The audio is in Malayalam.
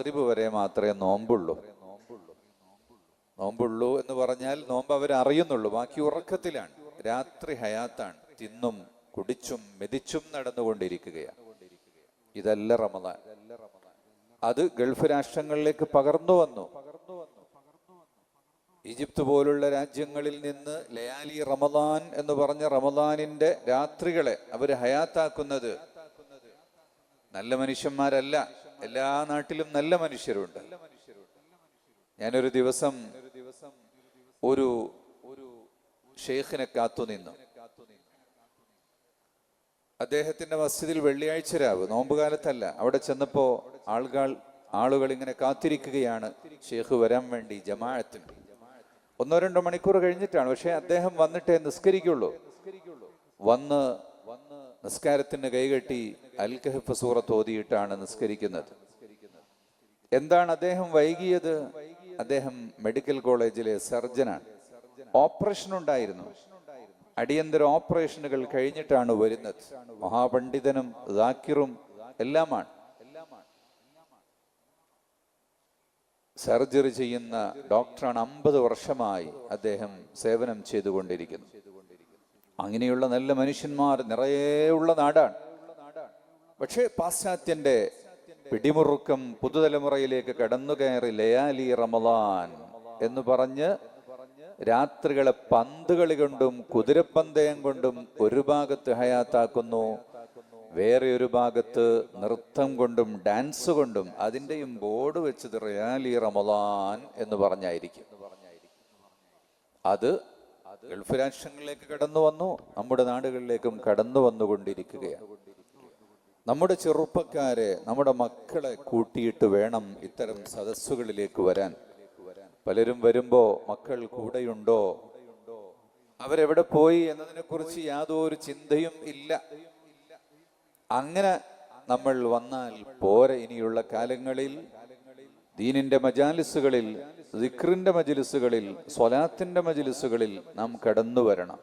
മഗ്രിബ് വരെ മാത്രമേ നോമ്പുള്ളൂ. നോമ്പുള്ളൂ എന്ന് പറഞ്ഞാൽ നോമ്പ് അവർ അറിയുന്നുള്ളൂ ബാക്കി ഉറക്കത്തിലാണ്. രാത്രി ഹയാത്താണ്. തിന്നും കുടിച്ചും മെതിച്ചും നടന്നുകൊണ്ടിരിക്കുകയാണ്. ഇതല്ല റമദാൻ. അത് ഗൾഫ് രാഷ്ട്രങ്ങളിലേക്ക് പകർന്നു വന്നു. ഈജിപ്ത് പോലുള്ള രാജ്യങ്ങളിൽ നിന്ന് ലയാലി റമദാൻ എന്ന് പറഞ്ഞ റമദാനിന്റെ രാത്രികളെ അവർ ഹയാത്താക്കുന്നത് നല്ല മനുഷ്യന്മാരല്ല. എല്ലാ നാട്ടിലും നല്ല മനുഷ്യരുണ്ട്. ഞാനൊരു ദിവസം ഒരു ഒരു ഷെയ്ഖിനെ കാത്തുനിന്നു അദ്ദേഹത്തിന്റെ മസ്ജിദിൽ വെള്ളിയാഴ്ച രാവ് നോമ്പുകാലത്തല്ല. അവിടെ ചെന്നപ്പോ ആളുകൾ ആളുകൾ ഇങ്ങനെ കാത്തിരിക്കുകയാണ്. ഷെയ്ഖ് വരാൻ വേണ്ടി ജമാഅത്തിന്. ഒന്നോ രണ്ടോ മണിക്കൂർ കഴിഞ്ഞിട്ടാണ്. പക്ഷെ അദ്ദേഹം വന്നിട്ടേ നിസ്കരിക്കുള്ളൂ. വന്ന് നിസ്കാരത്തിന് കൈകെട്ടി അൽ കഹഫ് സൂറത്ത് ഓതിയിട്ടാണ് നിസ്കരിക്കുന്നത്. എന്താണ് അദ്ദേഹം വൈകിയത്? അദ്ദേഹം മെഡിക്കൽ കോളേജിലെ സർജനാണ്. ഓപ്പറേഷൻ ഉണ്ടായിരുന്നു. അടിയന്തര ഓപ്പറേഷനുകൾ കഴിഞ്ഞിട്ടാണ് വരുന്നത്. മഹാപണ്ഡിതനും ദാക്കിറും എല്ലാമാണ്. സർജറി ചെയ്യുന്ന ഡോക്ടറാണ് അമ്പത് വർഷമായി അദ്ദേഹം സേവനം ചെയ്തുകൊണ്ടിരിക്കുന്നു. അങ്ങനെയുള്ള നല്ല മനുഷ്യന്മാർ നിറയെ ഉള്ള നാടാണ്. പക്ഷേ പാശ്ചാത്യന്റെ പിടിമുറുക്കം പുതുതലമുറയിലേക്ക് കടന്നു കയറി ലയാലി റമദാൻ എന്ന് പറഞ്ഞ് രാത്രികളെ പന്തുകളി കൊണ്ടും കുതിരപ്പന്തയം കൊണ്ടും ഒരു ഭാഗത്ത് ഹയാത്താക്കുന്നു വേറെ ഒരു ഭാഗത്ത് നൃത്തം കൊണ്ടും ഡാൻസ് കൊണ്ടും അതിന്റെയും ബോർഡ് വെച്ചത് റിയാലി റമദാൻ എന്ന് പറഞ്ഞായിരിക്കും. അത് ഗൾഫ് രാഷ്ട്രങ്ങളിലേക്ക് കടന്നു വന്നു നമ്മുടെ നാടുകളിലേക്കും കടന്നു വന്നുകൊണ്ടിരിക്കുകയാണ്. നമ്മുടെ ചെറുപ്പക്കാരെ നമ്മുടെ മക്കളെ കൂട്ടിയിട്ട് വേണം ഇത്തരം സദസ്സുകളിലേക്ക് വരാൻ. പലരും വരുമ്പോ മക്കൾ കൂടെയുണ്ടോ? അവരെവിടെ പോയി? എന്നതിനെ കുറിച്ച് യാതൊരു ചിന്തയും ഇല്ല. അങ്ങനെ നമ്മൾ വന്നാൽ പോരെ ഇനിയുള്ള കാലങ്ങളിൽ. ദീനിന്റെ മജാലിസുകളിൽ ദിക്റിന്റെ മജലിസുകളിൽ സ്വലാത്തിന്റെ മജലിസുകളിൽ നാം കടന്നു വരണം